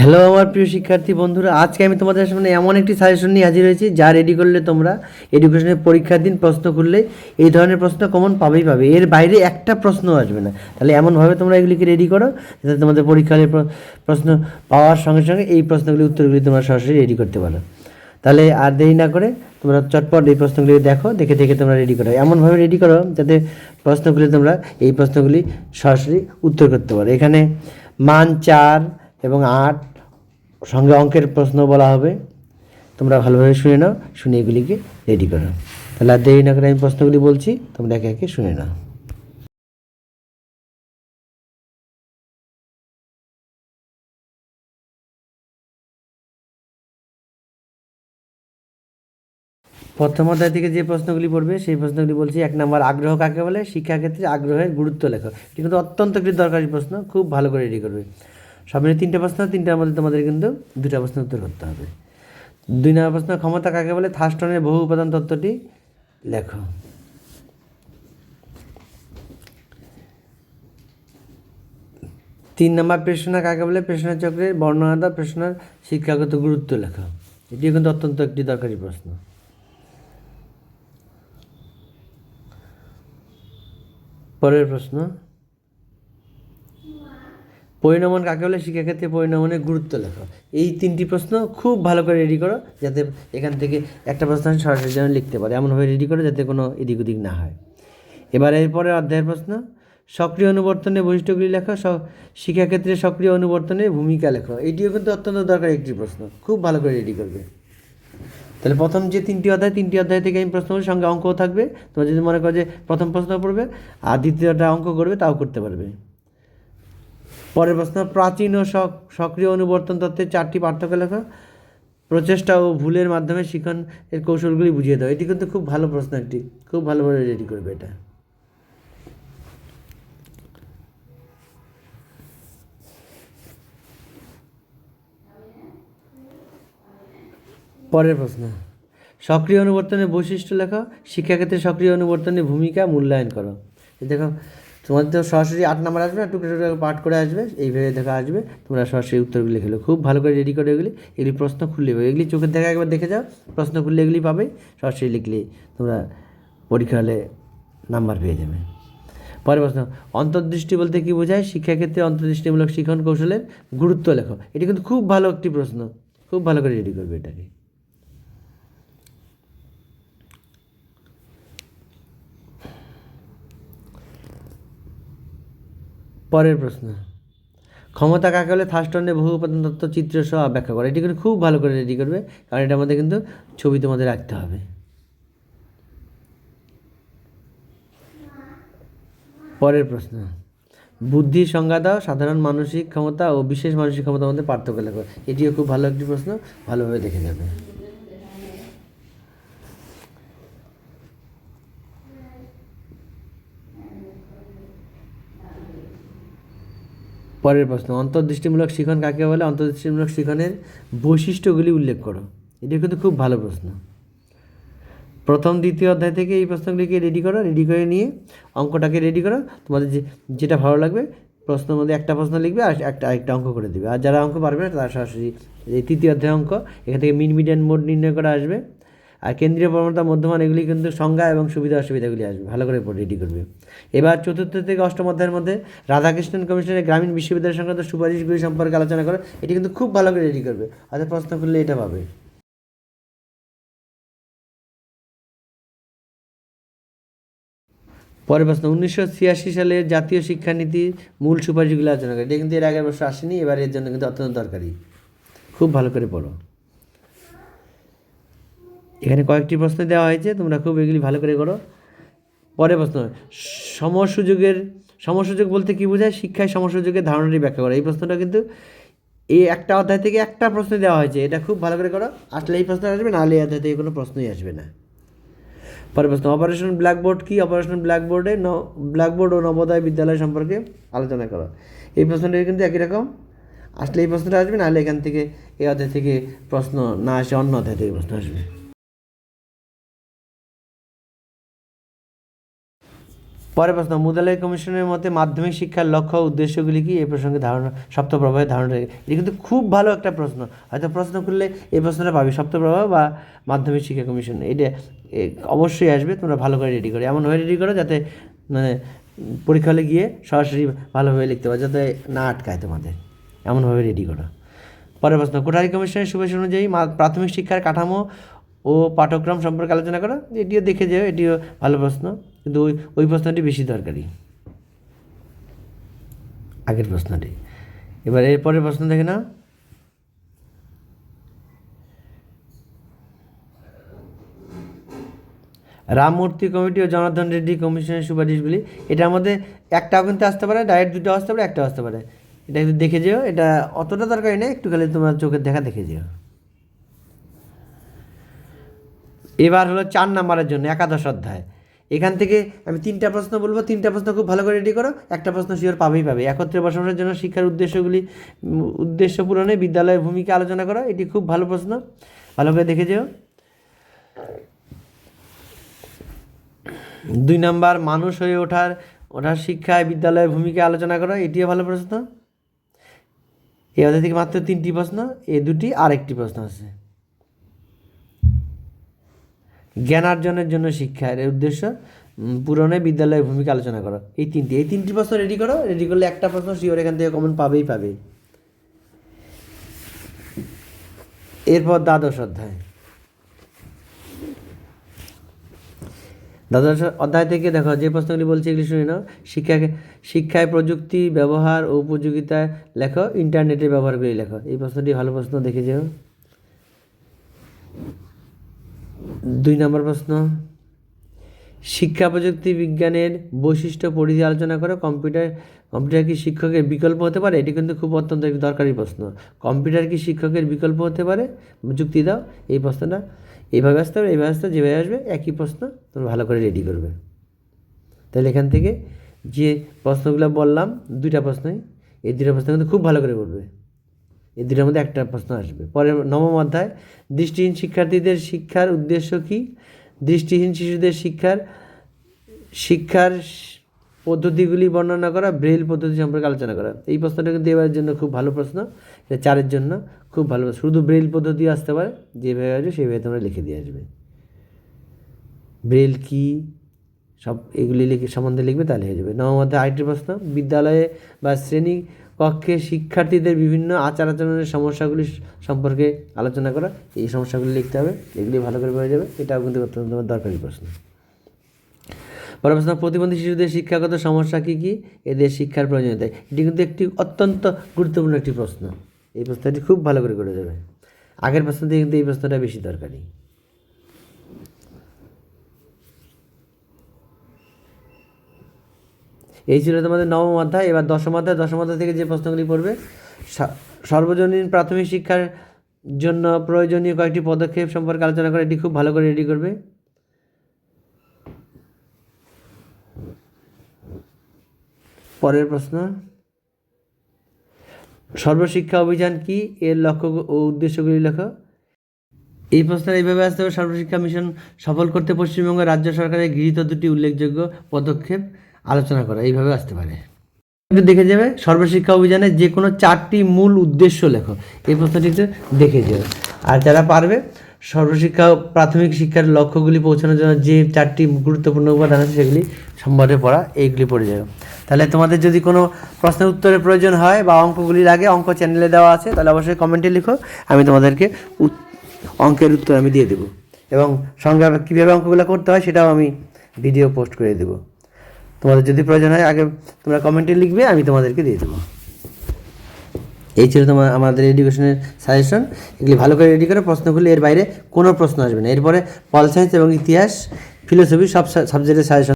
Hello আমার প্রিয় শিক্ষার্থী বন্ধুরা। আজকে আমি তোমাদের সামনে এমন একটি সাজেশন নিয়ে হাজির হয়েছি, যা রেডি করলে তোমরা এডুকেশনের পরীক্ষার দিন প্রশ্ন করলে এই ধরনের প্রশ্ন কমন পাবেই পাবে। এর বাইরে একটা প্রশ্ন আসবে না। তাহলে এমনভাবে তোমরা এগুলিকে রেডি করো, যাতে তোমাদের পরীক্ষার প্রশ্ন পাওয়ার সঙ্গে সঙ্গে এই প্রশ্নগুলি, উত্তরগুলি তোমরা সরাসরি রেডি করতে পারো। তাহলে আর দেরি না করে তোমরা চটপট এই প্রশ্নগুলি দেখো, দেখে দেখে তোমরা রেডি করো। এমনভাবে রেডি করো, যাতে প্রশ্নগুলি তোমরা এই প্রশ্নগুলি সরাসরি উত্তর করতে পারো। এখানে মান চার এবং আট সঙ্গে অঙ্কের প্রশ্ন বলা হবে। তোমরা ভালোভাবে শুনে নাও, শুনে এগুলিকে রেডি করো তাহলে আর দেরি না করে আমি প্রশ্নগুলি বলছি, তোমরা একে একে শুনে নাও। প্রথম অধ্যায় থেকে যে প্রশ্নগুলি পড়বে, সেই প্রশ্নগুলি বলছি, এক নম্বর, আগ্রহ কাকে বলে? শিক্ষাক্ষেত্রে আগ্রহের গুরুত্ব লেখো। কিন্তু অত্যন্ত একটি দরকারি প্রশ্ন, খুব ভালো করে রেডি করবে। সব মিলে তিনটে প্রশ্ন, তিনটার মধ্যে তোমাদের কিন্তু দুটা প্রশ্ন উত্তর করতে হবে। দুই নম্বর প্রশ্ন, ক্ষমতা কাকে বলে? থার্স্টনের বহু উপাদান তত্ত্বটি লেখো। তিন নম্বর পেশনা কাকে বলে? পেশনা চক্রের বর্ণনাদা পেশনার শিক্ষাগত গুরুত্ব লেখা। এটিও কিন্তু অত্যন্ত একটি দরকারি প্রশ্ন। পরের প্রশ্ন পরিণমন কাকে বলে? শিক্ষাক্ষেত্রে পরিণমনের গুরুত্ব লেখো। এই তিনটি প্রশ্ন খুব ভালো করে রেডি করো, যাতে এখান থেকে একটা প্রশ্ন সরাসরি যেন লিখতে পারে। এমনভাবে রেডি করো যাতে কোনো এদিক ওদিক না হয়। এবার এরপরে অধ্যায়ের প্রশ্ন। সক্রিয় অনুবর্তনের বৈশিষ্ট্যগুলি লেখো। শিক্ষাক্ষেত্রে সক্রিয় অনুবর্তনের ভূমিকা লেখো। এটিও কিন্তু অত্যন্ত দরকার একটি প্রশ্ন। খুব ভালো করে রেডি করবে। তাহলে প্রথম যে তিনটি অধ্যায় তিনটি অধ্যায় থেকে আমি প্রশ্নগুলোর সঙ্গে অঙ্কও থাকবে। তোমরা যদি মনে করো যে প্রথম প্রশ্ন পড়বে আর দ্বিতীয়টা অঙ্ক করবে, তাও করতে পারবে। পরের প্রশ্ন, প্রাচীন ও সক্রিয় অনুবর্তন তত্ত্বের চারটি পার্থক্য লেখা। প্রচেষ্টা ও ভুলের মাধ্যমে শিখন এর কৌশলগুলি বুঝিয়ে দাও। এটি কিন্তু খুব ভালো প্রশ্ন একটি। খুব ভালোভাবে রেডি করবে এটা। পরের প্রশ্ন, সক্রিয় অনুবর্তনের বৈশিষ্ট্য লেখা। শিক্ষাক্ষেত্রে সক্রিয় অনুবর্তনের ভূমিকা মূল্যায়ন করো। দেখো তোমাদের তো সরাসরি আট নাম্বার আসবে না, টুকরো টুকরো পাঠ করে আসবে এইভাবে দেখা আসবে, তোমরা সরাসরি উত্তরগুলি লিখে খুব ভালো করে রেডি করে এগুলি এগুলি প্রশ্ন খুললে পাবে এগুলি চোখের দেখা একবার দেখে যাও, প্রশ্ন খুললে এগুলি পাবে, সরাসরি লিখলে তোমরা পরীক্ষা হলে নাম্বার পেয়ে যাবে। পরের প্রশ্ন, অন্তর্দৃষ্টি বলতে কি বোঝায়? শিক্ষাক্ষেত্রে অন্তর্দৃষ্টিমূলক শিক্ষণ কৌশলের গুরুত্ব লেখো। এটি কিন্তু খুব ভালো একটি প্রশ্ন। খুব ভালো করে রেডি করবে এটাকে। পরের প্রশ্ন। ক্ষমতা কাকে বলে? থার্স্টনের বহু উপাদান তত্ত্ব চিত্র সহ ব্যাখ্যা করে। এটি কিন্তু খুব ভালো করে রেডি করবে, কারণ এটার মধ্যে কিন্তু ছবি তোমাদের রাখতে হবে। পরের প্রশ্ন। বুদ্ধির সংজ্ঞা দাও, সাধারণ মানসিক ক্ষমতা ও বিশেষ মানসিক ক্ষমতার মধ্যে পার্থক্য লেখো। এটিও খুব ভালো একটি প্রশ্ন, ভালোভাবে দেখে যাবে পরের প্রশ্ন, অন্তর্দৃষ্টিমূলক শিখন কাকে বলে? অন্তর্দৃষ্টিমূলক শিখনের বৈশিষ্ট্যগুলি উল্লেখ করো। এটি কিন্তু খুব ভালো প্রশ্ন। প্রথম, দ্বিতীয় অধ্যায় থেকে এই প্রশ্নগুলিকে রেডি করো রেডি করে নিয়ে অঙ্কটাকে রেডি করো। তোমাদের যে, যেটা ভালো লাগবে, প্রশ্নের মধ্যে একটা প্রশ্ন লিখবে আর একটা, আরেকটা অঙ্ক করে দিবে। আর যারা অঙ্ক পারবে না, তারা সরাসরি এই তৃতীয় অধ্যায় অঙ্ক, এখান থেকে মিন মিডিয়ান মোড নির্ণয় করা আসবে। আর কেন্দ্রীয় প্রবণতা মধ্যমান, এগুলি কিন্তু সংজ্ঞা এবং সুবিধা অসুবিধাগুলি আসবে। ভালো করে রেডি করবে। এবার চতুর্থ থেকে অষ্টম অধ্যায়ের মধ্যে রাধাকৃষ্ণন কমিশনের গ্রামীণ বিশ্ববিদ্যালয় সংক্রান্ত সুপারিশগুলি সম্পর্কে আলোচনা করো, এটি কিন্তু খুব ভালো করে রেডি করবে। অর্থাৎ প্রশ্ন করলে এটা পাবে। পরের প্রশ্ন, উনিশশো ছিয়াশি সালের জাতীয় শিক্ষানীতির মূল সুপারিশগুলো আলোচনা করে। এটা কিন্তু এর আগের বছর আসেনি, এবার এর জন্য কিন্তু অত্যন্ত দরকারি। খুব ভালো করে পড়ো। এখানে কয়েকটি প্রশ্ন দেওয়া হয়েছে, তোমরা খুব এগুলি ভালো করে করো। পরে প্রশ্ন, সমসুযোগের, সমসুযোগ বলতে কী বোঝায়? শিক্ষায় সমসুযোগের ধারণাটি ব্যাখ্যা করো। এই প্রশ্নটা কিন্তু এই একটা অধ্যায় থেকে একটা প্রশ্ন দেওয়া হয়েছে, এটা খুব ভালো করে করো। আসলে এই প্রশ্ন আসবে না হলে এই অধ্যায় থেকে কোনো প্রশ্নই আসবে না। পরের প্রশ্ন অপারেশন ব্ল্যাকবোর্ড কি? অপারেশন ব্ল্যাকবোর্ডে ন ব্ল্যাকবোর্ড ও নবোদয় বিদ্যালয় সম্পর্কে আলোচনা করো। এই প্রশ্নটা কিন্তু একই রকম। আসলে এই প্রশ্নটা আসবে না হলে এখান থেকে এই অধ্যায় থেকে প্রশ্ন না আসে, অন্য অধ্যায় থেকে প্রশ্ন আসবে। পরের প্রশ্ন মুদালয় কমিশনের মতে মাধ্যমিক শিক্ষার লক্ষ্য উদ্দেশ্যগুলি কি? এই প্রসঙ্গে ধারণা সপ্তপ্রভাবের ধারণা এটি কিন্তু খুব ভালো একটা প্রশ্ন। হয়তো প্রশ্ন করলে এই প্রশ্নটা পাবি সপ্তপ্রভা বা মাধ্যমিক শিক্ষা কমিশন। এটা অবশ্যই আসবে, তোমরা ভালো করে রেডি করো। এমনভাবে রেডি করো যাতে মানে পরীক্ষা হলে গিয়ে সরাসরি ভালোভাবে লিখতে পারো, যাতে না আটকায় তোমাদের। এমনভাবে রেডি করো। পরের প্রশ্ন, কোঠারি কমিশনের সুপারিশ অনুযায়ী প্রাথমিক শিক্ষার কাঠামো ও পাঠ্যক্রম সম্পর্কে আলোচনা করা। এটিও দেখে যেও, এটিও ভালো প্রশ্ন। কিন্তু ওই ওই প্রশ্নটি বেশি দরকারি। আগের প্রশ্নটি। এবার এরপরের প্রশ্ন দেখে না রামমূর্তি কমিটি ও জনার্দন রেড্ডি কমিশনের সুপারিশগুলি এটার মধ্যে একটাও কিন্তু আসতে পারে, ডাইরেক্ট দুটো আসতে পারে একটা আসতে পারে। এটা কিন্তু দেখে যেও, এটা অতটা দরকারি নেই, একটু খালি তোমার চোখের দেখা দেখে যেও। এবার হলো চার নাম্বারের জন্য, একাদশ অধ্যায়। এখান থেকে আমি তিনটা প্রশ্ন বলব, তিনটা প্রশ্ন খুব ভালো করে রেডি করো, একটা প্রশ্ন শিওর পাবেই পাবে। একত্রে বসবাসের জন্য শিক্ষার উদ্দেশ্যগুলি, উদ্দেশ্য পূরণে বিদ্যালয়ের ভূমিকা আলোচনা করো, এটি খুব ভালো প্রশ্ন। ভালো করে দেখে যেও। দুই নাম্বার, মানুষ হয়ে ওঠার ওঠার শিক্ষায় বিদ্যালয়ের ভূমিকা আলোচনা করো, এটিও ভালো প্রশ্ন। অধ্যায় থেকে মাত্র তিনটি প্রশ্ন এ দুটি আর একটি প্রশ্ন আছে। জ্ঞানার্জনের জন্য শিক্ষা। এর উদ্দেশ্য পূরণে বিদ্যালয়ের ভূমিকা আলোচনা করো। এই তিনটি এই তিনটি প্রশ্ন রেডি করো। রেডি করলে একটা প্রশ্ন শিওর এখান থেকে কমন পাবেই পাবে এরপর দ্বাদশ অধ্যায়। দ্বাদশ অধ্যায় থেকে দেখো, যে প্রশ্নগুলি বলছি এগুলি শুনে নাও। শিক্ষাকে শিক্ষায় প্রযুক্তি, ব্যবহার ও উপযোগিতায় লেখো, ইন্টারনেটের ব্যবহারগুলি লেখো। এই প্রশ্নটি ভালো প্রশ্ন দেখে যেও। দুই নম্বর প্রশ্ন। শিক্ষা প্রযুক্তি বিজ্ঞানের বৈশিষ্ট্য পরিধি আলোচনা করে কম্পিউটার কম্পিউটার কি শিক্ষকের বিকল্প হতে পারে? এটি কিন্তু খুব অত্যন্ত একটি দরকারি প্রশ্ন। কম্পিউটার কি শিক্ষকের বিকল্প হতে পারে? যুক্তি দাও এই প্রশ্নটা। এইভাবে আসতে হবে, এইভাবে আসতে যেভাবে আসবে একই প্রশ্ন তুমি ভালো করে রেডি করবে। তাহলে এখান থেকে যে প্রশ্নগুলো বললাম, দুইটা প্রশ্নই, এই দুটা প্রশ্ন কিন্তু খুব ভালো করে করবে। এই দুটার মধ্যে একটা প্রশ্ন আসবে। পরে নবম অধ্যায়, দৃষ্টিহীন শিক্ষার্থীদের শিক্ষার উদ্দেশ্য কী? দৃষ্টিহীন শিশুদের শিক্ষার শিক্ষার পদ্ধতিগুলি বর্ণনা করা ব্রেল পদ্ধতি সম্পর্কে আলোচনা করা। এই প্রশ্নটা কিন্তু এবারের জন্য খুব ভালো প্রশ্ন। এটা চারের জন্য খুব ভালো শুধু ব্রেল পদ্ধতি আসতে পারে, যেভাবে আসবে সেভাবে তোমরা লিখে দিয়ে আসবে। ব্রেল কি? সব এগুলি লিখে সম্বন্ধে লিখবে তাহলে হয়ে যাবে। নবম অধ্যায় আরেকটি প্রশ্ন। বিদ্যালয়ে বা শ্রেণি কক্ষে শিক্ষার্থীদের বিভিন্ন আচার আচরণের সমস্যাগুলি সম্পর্কে আলোচনা করা। এই সমস্যাগুলি লিখতে হবে। এগুলি ভালো করে হয়ে যাবে। এটাও কিন্তু অত্যন্ত দরকারি প্রশ্ন। পরের প্রশ্ন, প্রতিবন্ধী শিশুদের শিক্ষাগত সমস্যা কী কী? এদের শিক্ষার প্রয়োজনীয়তা। এটি কিন্তু একটি অত্যন্ত গুরুত্বপূর্ণ একটি প্রশ্ন। এই প্রশ্নটি খুব ভালো করে করে যাবে আগের প্রশ্ন থেকে কিন্তু এই প্রশ্নটা বেশি দরকারি। এই ছিল তোমাদের নবম অধ্যায়। এবার দশম অধ্যায়। দশম অধ্যায় থেকে যে প্রশ্নগুলি পড়বে সর্বজনীন প্রাথমিক শিক্ষার জন্য প্রয়োজনীয় কয়েকটি পদক্ষেপ সম্পর্কে আলোচনা করে এটি খুব ভালো করে রেডি করবে। পরের প্রশ্ন, সর্বশিক্ষা অভিযান কি? এর লক্ষ্য ও উদ্দেশ্যগুলি লেখো। এই প্রশ্নের এইভাবে আসতে হবে, সর্বশিক্ষা মিশন সফল করতে পশ্চিমবঙ্গ রাজ্য সরকারের গৃহীত দুটি উল্লেখযোগ্য পদক্ষেপ। আলোচনা করা এইভাবে আসতে পারে। একটু দেখে যাবে, সর্বশিক্ষা অভিযানের যে কোনো চারটি মূল উদ্দেশ্য লেখো, এই প্রশ্নটিতে দেখে যাবে আর যারা পারবে, সর্বশিক্ষা প্রাথমিক শিক্ষার লক্ষ্যগুলি পৌঁছানোর জন্য যে চারটি গুরুত্বপূর্ণ উপাদান আছে সেগুলি সম্বন্ধে পড়া, এইগুলি পড়ে যাবে তাহলে তোমাদের যদি কোনো প্রশ্নের উত্তরের প্রয়োজন হয় বা অঙ্কগুলি লাগে, অঙ্ক চ্যানেলে দেওয়া আছে, তাহলে অবশ্যই কমেন্টে লিখো, আমি তোমাদেরকে অঙ্কের উত্তর আমি দিয়ে দেবো। এবং সঙ্গে কীভাবে অঙ্কগুলো করতে হয় সেটাও আমি ভিডিও পোস্ট করে দেবো। তোমাদের যদি প্রয়োজন হয়, আগে তোমরা কমেন্টে লিখবে, আমি তোমাদেরকে দিয়ে দেবো। এই ছিল তোমার আমাদের এডুকেশনের সাজেশন এগুলি ভালো করে রেডি করে প্রশ্নগুলি এর বাইরে কোনো প্রশ্ন আসবে না। এরপরে পল সায়েন্স এবং ইতিহাস ফিলোসফি সব সাবজেক্টের সাজেশন